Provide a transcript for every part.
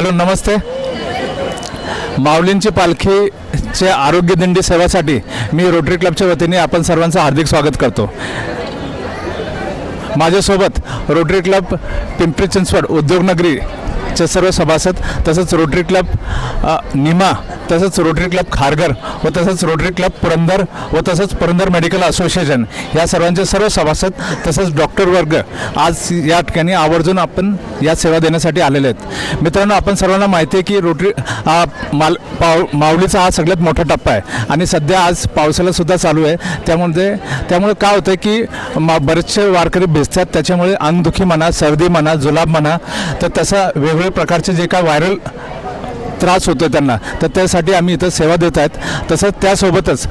Hello नमस्ते. माऊलींची पालखीचे आरोग्य दिंडी सेवासाठी मी रोटरी क्लबच्या वतीने आपण सर्वांचं हार्दिक स्वागत करतो. माझ्यासोबत रोटरी क्लब पिंपरी चिंचवड उद्योगनगरी चे सर्व सभासद तसंच रोटरी क्लब निमा तसंच रोटरी क्लब खारघर व तसंच रोटरी क्लब पुरंदर व तसंच पुरंदर मेडिकल असोसिएशन या सर्वांचे सर्व सभासद तसंच डॉक्टर वर्ग आज या ठिकाणी आवर्जून आपण या सेवा देण्यासाठी आलेले आहेत. मित्रांनो आपण सर्वांना माहिती आहे की रोटरी माल पाव माऊलीचा हा सगळ्यात मोठा टप्पा आहे आणि सध्या आज पावसालासुद्धा चालू आहे. त्यामुळे त्यामुळे काय होतं की मा बरेचसे वारकरी भिजतात त्याच्यामुळे अंगदुखी म्हणा सर्दी म्हणा जुलाब म्हणा तर तसा वेगवेगळ्या प्रकारचे जे काय व्हायरल त्रास होतो त्यांना तर त्यासाठी आम्ही इथं सेवा देत आहेत. तसंच त्यासोबतच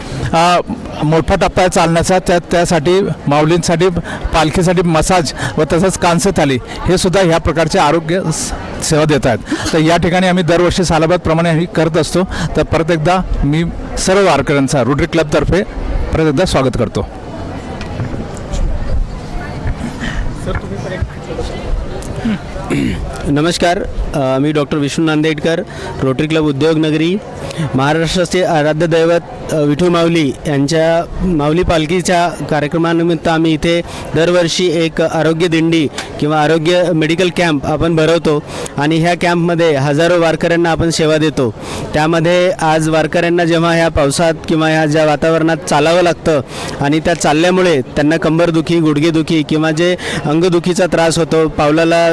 मोठा टप्पा आहे चालण्याचा त्या त्यासाठी माऊलींसाठी पालखीसाठी मसाज व तसंच कांस्य थाली हे सुद्धा ह्या प्रकारचे आरोग्य स- सेवा देत आहेत. तर या ठिकाणी आम्ही दरवर्षी सालाबादप्रमाणे ही करत असतो. तर परत एकदा मी सर्व वारकऱ्यांचा रोटरी क्लबतर्फे परत एकदा स्वागत करतो. नमस्कार मी doctor Vishnu Nandedkar Rotary club Udyognagari महाराष्ट्राचे आराध्य दैवत विठू माऊली यांच्या माऊली पालखीच्या कार्यक्रमानिमित्त आम्ही इथे दरवर्षी एक आरोग्य दिंडी किंवा आरोग्य मेडिकल कॅम्प आपण भरवतो आणि ह्या कॅम्पमध्ये हजारो वारकऱ्यांना आपण सेवा देतो. त्यामध्ये आज वारकऱ्यांना जेव्हा ह्या पावसात किंवा ह्या ज्या वातावरणात चालावं लागतं आणि त्या चालल्यामुळे त्यांना कंबरदुखी गुडघेदुखी किंवा जे अंगदुखीचा त्रास होतो पावलाला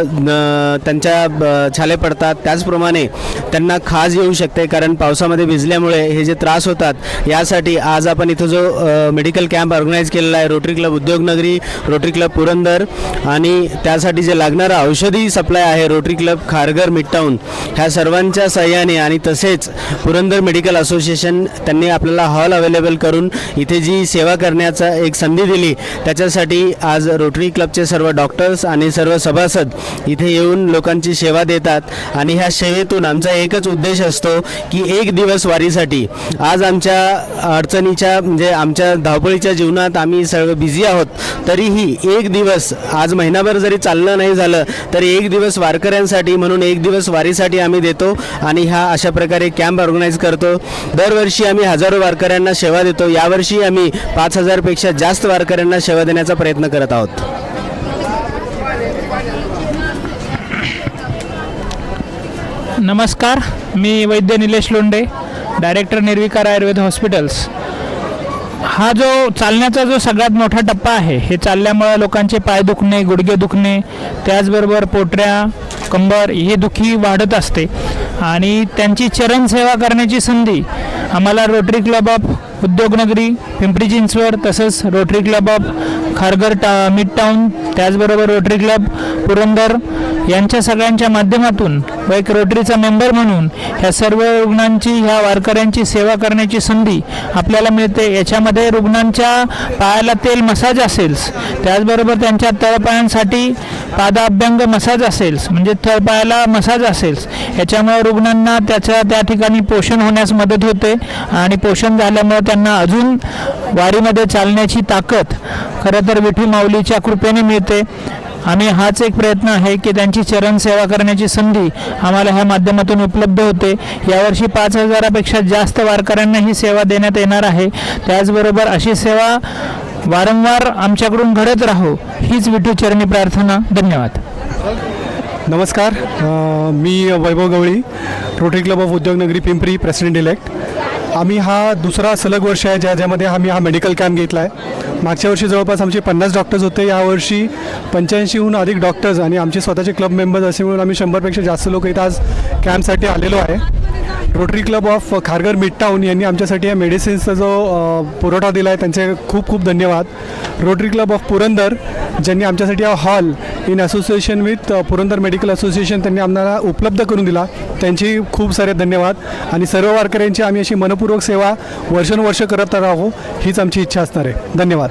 त्यांना त्यांच्या ब, छाले पडतात. त्याचप्रमाणे त्यांना खाज येऊ शकते कारण पावसामध्ये भिजल्यामुळे हे जे त्रास होतात यासाठी आज आपण इथं जो मेडिकल कॅम्प ऑर्गनाईज केलेला आहे Rotary club Udyognagari Rotary club Purandar आणि त्यासाठी जे लागणारं औषधी सप्लाय आहे रोटरी क्लब खारघर मिडटाऊन ह्या सर्वांच्या सहाय्याने आणि तसेच पुरंदर मेडिकल असोसिएशन त्यांनी आपल्याला हॉल अवेलेबल करून इथे जी सेवा करण्याचा एक संधी दिली त्याच्यासाठी आज रोटरी क्लबचे सर्व डॉक्टर्स आणि सर्व सभासद इथे येऊन लोक लोकांची सेवा देतात. आणि ह्या सेवेतून आमचा एकच उद्देश असतो की एक दिवस वारीसाठी. आज आमच्या अडचणीच्या म्हणजे आमच्या धावपळीच्या जीवनात आम्ही सर्व बिझी आहोत. तरीही एक दिवस आज महिनाभर जरी चाललं नाही झालं तरी एक दिवस वारकऱ्यांसाठी म्हणून एक दिवस वारीसाठी आम्ही देतो. आणि ह्या अशा प्रकारे कॅम्प ऑर्गनाईज करतो. दरवर्षी आम्ही हजारो वारकऱ्यांना सेवा देतो. यावर्षी आम्ही पाच हजारपेक्षा जास्त वारकऱ्यांना सेवा देण्याचा प्रयत्न करत आहोत. नमस्कार मी वैद्य निलेश लोंडे डायरेक्टर निर्विकार आयुर्वेद हॉस्पिटल्स. हा जो चालण्याचा जो सगळ्यात मोठा टप्पा आहे हे चालल्यामुळे लोकांचे पाय दुखणे गुडघे दुखणे त्याचबरोबर पोटऱ्या कंबर हे दुखी वाढत असते. आणि त्यांची चरणसेवा करण्याची संधी आम्हाला Rotary club of Udyognagari Pimpri Chinchwad तसंच रोटरी क्लब ऑफ खारघर टा मिड टाऊन त्याचबरोबर रोटरी क्लब पुरंदर यांच्या सगळ्यांच्या माध्यमातून व एक रोटरीचा मेंबर म्हणून ह्या सर्व रुग्णांची ह्या वारकऱ्यांची सेवा करण्याची संधी आपल्याला मिळते. याच्यामध्ये रुग्णांच्या पायाला तेल मसाज असेल त्याचबरोबर त्यांच्या तळपायांसाठी पादाभ्यंग मसाज असेल म्हणजे तळपायाला मसाज असेल याच्यामुळे रुग्णांना त्याच्या त्या ठिकाणी पोषण होण्यास मदत होते आणि पोषण झाल्यामुळे त्यांना अजून वारीमध्ये चालण्याची ताकद खरं तर विठू माऊलीच्या कृपेने मिळते. आम्ही हाच एक प्रयत्न आहे की त्यांची चरण सेवा करण्याची संधी आम्हाला ह्या माध्यमातून उपलब्ध होते. यावर्षी पाच हजारापेक्षा जास्त वारकऱ्यांना ही सेवा देण्यात येणार आहे. त्याचबरोबर अशी सेवा वारंवार आमच्याकडून घडत राहो हीच विठू चरणी प्रार्थना. धन्यवाद. नमस्कार मी Vaibhav Gawali Rotary club of Udyognagari Pimpri president elect आम्ही हा दुसरा सलग वर्ष आहे ज्या ज्यामध्ये आम्ही हा मेडिकल कॅम्प घेतला आहे मागच्या वर्षी जवळपास आमचे पन्नास डॉक्टर्स होते. यावर्षी पंच्याऐंशीहून अधिक डॉक्टर्स आणि आमचे स्वतःचे क्लब मेंबर्स असे म्हणून आम्ही शंभरपेक्षा जास्त लोक इथं आज कॅम्पसाठी आलेलो आहे. Rotary club of Kharghar mid town यांनी आमच्यासाठी या मेडिसिन्सचा जो पुरवठा दिला आहे त्यांचे खूप खूप धन्यवाद. रोटरी क्लब ऑफ पुरंदर ज्यांनी आमच्यासाठी हा hall in association with Purandar medical association त्यांनी आम्हाला उपलब्ध करून दिला. त्यांची खूप सारे धन्यवाद. आणि सर्व वारकऱ्यांची आम्ही अशी मनपूर्वक सेवा वर्षानुवर्ष करत राहू हीच आमची इच्छा असणार आहे. धन्यवाद.